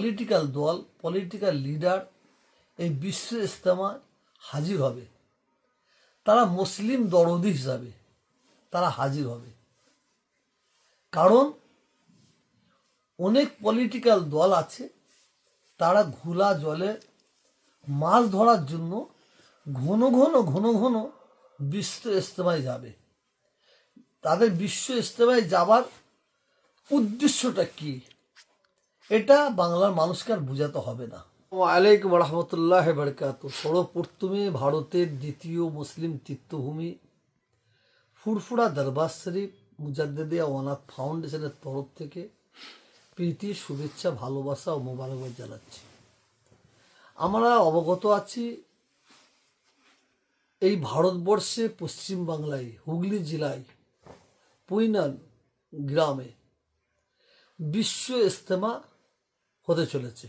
Political দল political leader এই বিশ্ব ইস্তেমায় হাজির হবে। তারা মুসলিম দরদি হিসাবে তারা হাজির হবে। কারণ অনেক পলিটিক্যাল দল আছে, তারা ঘোলা জলে মাছ ধরার জন্য ঘন ঘন ঘন ঘন বিশ্ব ইস্তেমায় যাবে। তাদের বিশ্ব ইস্তেমায় যাবার উদ্দেশ্যটা কি? এটা বাংলার মানুষকে আর বোঝাতে হবে না। আলাইকুম রহমতুল্লাহ বরকাত। সর্বপ্রথমে ভারতের দ্বিতীয় মুসলিম তীর্থভূমি ফুরফুরা দরবার শরীফ মুজাদ্দিয়া ওয়ানাথ ফাউন্ডেশনের তরফ থেকে প্রীতি শুভেচ্ছা, ভালোবাসা ও মোবারকবাদ জানাচ্ছি। আমরা অবগত আছি, এই ভারতবর্ষে পশ্চিম বাংলায়, হুগলি জেলায় পুইনাল গ্রামে বিশ্ব ইস্তেমা হতে চলেছে।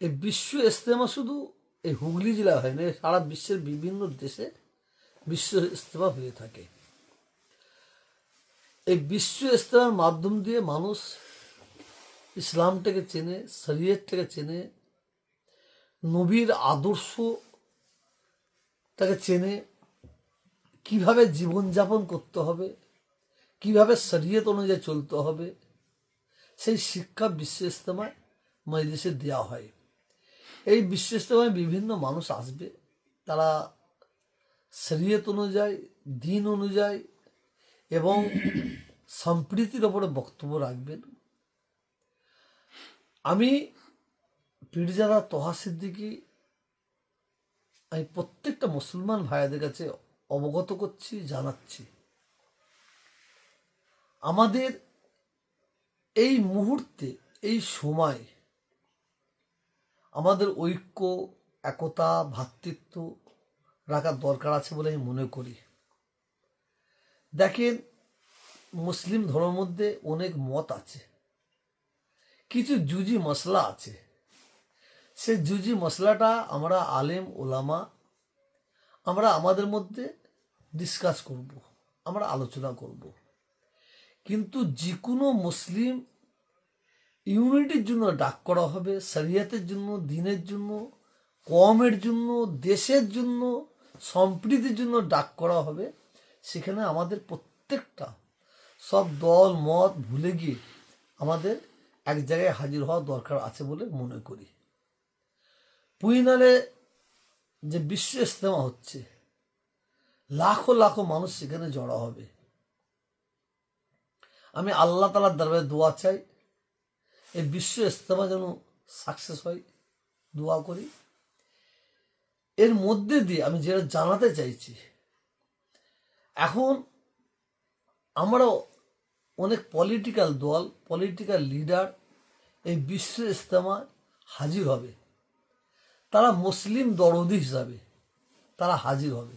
এই বিশ্ব ইস্তেমা শুধু এই হুগলি জেলা হয় না সারা বিশ্বের বিভিন্ন দেশে বিশ্ব ইস্তেমা হয়ে থাকে। এই বিশ্ব ইস্তেমার মাধ্যম দিয়ে মানুষ ইসলামটাকে চেনে, শরীয়তটাকে চেনে, নবীর আদর্শ তাকে চেনে, কীভাবে জীবনযাপন করতে হবে, কীভাবে শরীয়ত অনুযায়ী চলতে হবে সেই শিক্ষা বিশ্ব ইস্তেমায় দেওয়া হয়। এই বিশ্ব ইস্তেমায় বিভিন্ন মানুষ আসবে। তারা শরীয়ত অনুযায়ী, দিন অনুযায়ী এবং সম্প্রীতির ওপরে বক্তব্য রাখবেন। আমি পীরজাদা তোহা সিদ্দিকি, আমি প্রত্যেকটা মুসলমান ভাইয়াদের কাছে অবগত করছি, জানাচ্ছি। আমাদের এই মুহূর্তে, এই সময় আমাদের ঐক্য, একতা ভ্রাতৃত্ব রাখার দরকার আছে বলে আমি মনে করি। দেখেন, মুসলিম ধর্মের মধ্যে অনেক মত আছে। কিছু জুজি মশলা আছে। সে জুজি মশলাটা আমরা আলেম, ওলামা, আমরা আমাদের মধ্যে ডিসকাস করব, আমরা আলোচনা করব। কিন্তু যে কোনো মুসলিম ইউনিটির জন্য ডাক করা হবে, শরিয়াতের জন্য, দিনের জন্য কমের জন্য, দেশের জন্য, সম্প্রীতির জন্য ডাক করা হবে। সেখানে আমাদের প্রত্যেকটা সব দল, মত ভুলে গিয়ে আমাদের এক জায়গায় হাজির হওয়া দরকার আছে বলে মনে করি। পুইনালে যে বিশ্ব ইস্তেমা হচ্ছে, লাখো লাখো মানুষ সেখানে জড়া হবে। আমি আল্লাহ তালার দরবারে দোয়া চাই এই বিশ্ব ইস্তেমা যেন সাকসেস হয়, দোয়া করি। এর মধ্যে দিয়ে আমি যেটা জানাতে চাইছি, এখন আমরা অনেক পলিটিক্যাল দল পলিটিক্যাল লিডার এই বিশ্ব ইস্তেমায় হাজির হবে। তারা মুসলিম দরদি হিসাবে তারা হাজির হবে।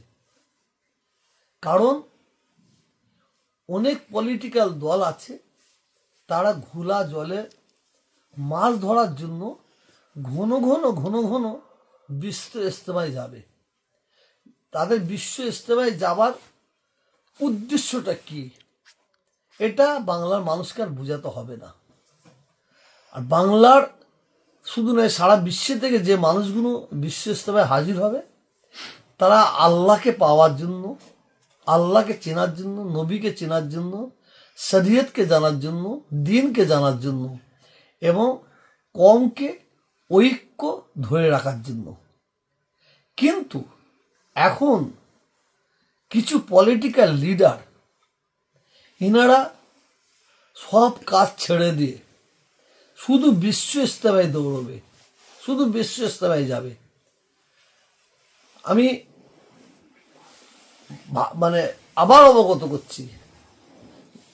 কারণ অনেক পলিটিক্যাল দল আছে, তারা ঘোলা জলে মাছ ধরার জন্য ঘন ঘন ঘন ঘন বিশ্ব ইস্তেমায় যাবে। তাদের বিশ্ব ইস্তেমায় যাবার উদ্দেশ্যটা কি? এটা বাংলার মানুষকে আর বোঝাতে হবে না। আর বাংলার শুধু নয়, সারা বিশ্ব থেকে যে মানুষগুলো বিশ্ব ইস্তেমায় হাজির হবে, তারা আল্লাহকে পাওয়ার জন্য, আল্লাহকে চেনার জন্য, নবীকে চেনার জন্য, শরীয়তকে জানার জন্য, দিনকে জানার জন্য এবং কমকে ঐক্য ধরে রাখার জন্য। কিন্তু এখন কিছু পলিটিক্যাল লিডার ইনারা সব কাজ ছেড়ে দিয়ে শুধু বিশ্ব ইস্তেমায় দৌড়বে, শুধু বিশ্ব ইস্তেমায় যাবে। আমি মানে আবার অবগত করছি,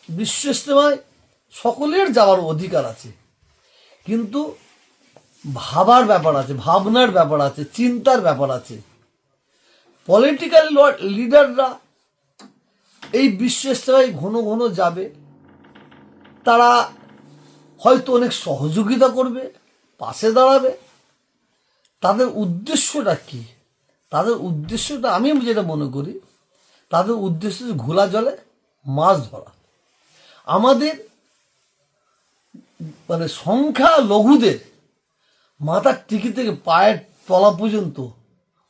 বিশ্ব ইস্তেমায় সকলের যাওয়ার অধিকার আছে। কিন্তু ভাবার ব্যাপার আছে, ভাবনার ব্যাপার আছে, চিন্তার ব্যাপার আছে। পলিটিক্যাল লিডাররা এই বিশ্ব ঘন ঘন যাবে। তারা হয়তো অনেক সহযোগিতা করবে, পাশে দাঁড়াবে। তাদের উদ্দেশ্যটা কি? তাদের উদ্দেশ্যটা আমি যেটা মনে করি, তাদের উদ্দেশ্য ঘোলা জলে মাছ ধরা। আমাদের মানে সংখ্যা লঘুদের মাথার টিকি থেকে পায়ের তলা পর্যন্ত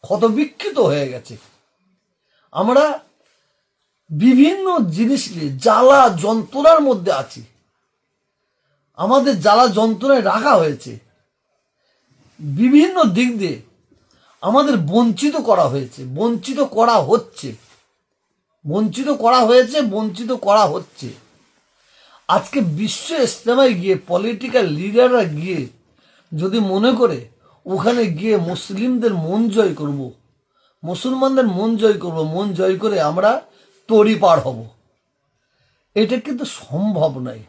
ক্ষত বিক্ষিত হয়ে গেছে। আমরা বিভিন্ন জিনিস নিয়ে জ্বালা যন্ত্রণার মধ্যে আছি। আমাদের জ্বালা যন্ত্রণায় রাখা হয়েছে। বিভিন্ন দিক দিয়ে আমাদের বঞ্চিত করা হয়েছে, বঞ্চিত করা হচ্ছে। বঞ্চিত করা হয়েছে, বঞ্চিত করা হচ্ছে। আজকে বিশ্ব ইস্তেমায় গিয়ে পলিটিক্যাল লিডাররা গিয়ে যদি মনে করে, ওখানে গিয়ে মুসলিমদের মন জয় করব, মুসলমানদের মন জয় করব, মন জয় করে আমরা তরি পার হব। এটা কিন্তু সম্ভব নয়।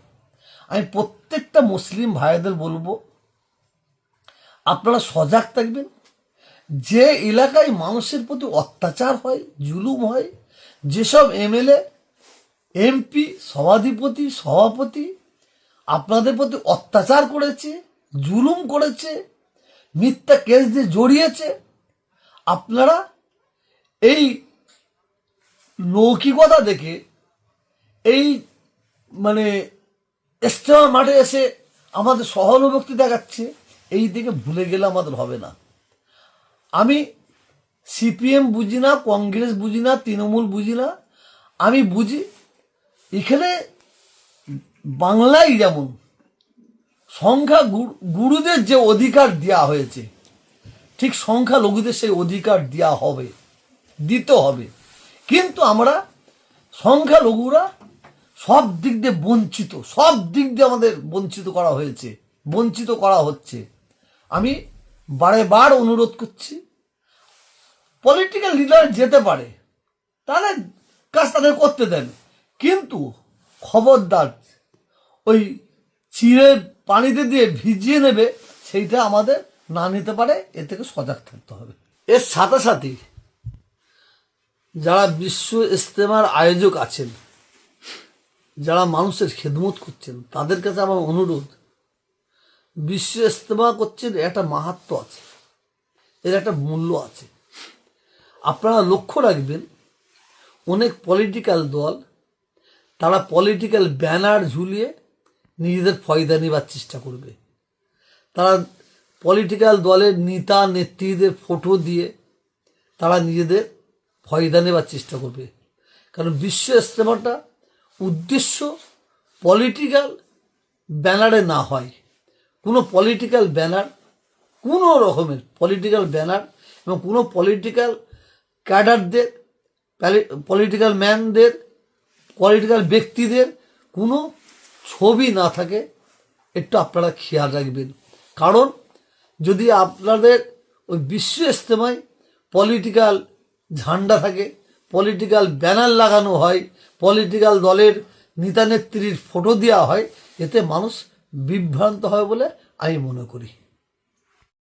আমি প্রত্যেকটা মুসলিম ভাইদের বলব, আপনারা সজাগ থাকবেন। যে এলাকায় মানুষের প্রতি অত্যাচার হয়, জুলুম হয়, যেসব এমএলএ এমপি সভাধিপতি, সভাপতি, আপনাদের প্রতি অত্যাচার করেছে, জুলুম করেছে, মিথ্যা কেস দিয়ে জড়িয়েছে, আপনারা এই লৌকিকতা দেখে, এই মানে ইস্তেমা মাঠে এসে আমাদের সহানুভূতি দেখাচ্ছে, এই দিকে ভুলে গেলে আমাদের হবে না। আমি সিপিএম বুঝি না, কংগ্রেস বুঝি না, তৃণমূল বুঝি না, আমি বুঝি এখানে বাংলায় যেমন সংখ্যা গুরুদের যে অধিকার দেওয়া হয়েছে, ঠিক সংখ্যা লঘুদের সেই অধিকার দেওয়া হবে, দিতে হবে। কিন্তু আমরা সংখ্যা লঘুরা সব দিক দিয়ে বঞ্চিত, সব দিক দিয়ে আমাদের বঞ্চিত করা হয়েছে, বঞ্চিত করা হচ্ছে। আমি বারে বার অনুরোধ করছি পলিটিক্যাল লিডার যেতে পারে তাহলে কাজ তাদের করতে দেন। কিন্তু খবরদার ওই চিড়ে পানিতে দিয়ে ভিজিয়ে নেবে, সেইটা আমাদের না নিতে পারে এ থেকে সজাগ থাকতে হবে। এর সাথে সাথে যারা বিশ্ব ইস্তেমার আয়োজক আছেন, যারা মানুষের খেদমত করছেন, তাদের কাছে আমার অনুরোধ, বিশ্ব ইস্তেমা করছেন একটা মাহাত্ম আছে, এর একটা মূল্য আছে। আপনারা লক্ষ্য রাখবেন, অনেক পলিটিক্যাল দল তারা পলিটিক্যাল ব্যানার ঝুলিয়ে নিজেদের ফয়দা নেবার চেষ্টা করবে। তারা পলিটিক্যাল দলের নেতা, নেত্রীদের ফটো দিয়ে তারা নিজেদের ফয়দা নেবার চেষ্টা করবে। কারণ বিশ্ব ইস্তেমাটা উদ্দেশ্য পলিটিক্যাল ব্যানারে না হয়। কোনো পলিটিক্যাল ব্যানার কোনো রকমের পলিটিক্যাল ব্যানার এবং কোনো পলিটিক্যাল ক্যাডারদের পলিটিক্যাল ম্যানদের পলিটিক্যাল ব্যক্তিদের কোনো ছবি না থাকে, একটু আপনারা খেয়াল রাখবেন। কারণ যদি আপনাদের ওই বিশ্ব ইস্তেমায় পলিটিক্যাল ঝান্ডা থাকে পলিটিক্যাল ব্যানার লাগানো হয় পলিটিক্যাল দলের নেতা নেত্রীর ফটো দেওয়া হয়, এতে মানুষ বিভ্রান্ত হয় বলে আমি মনে করি।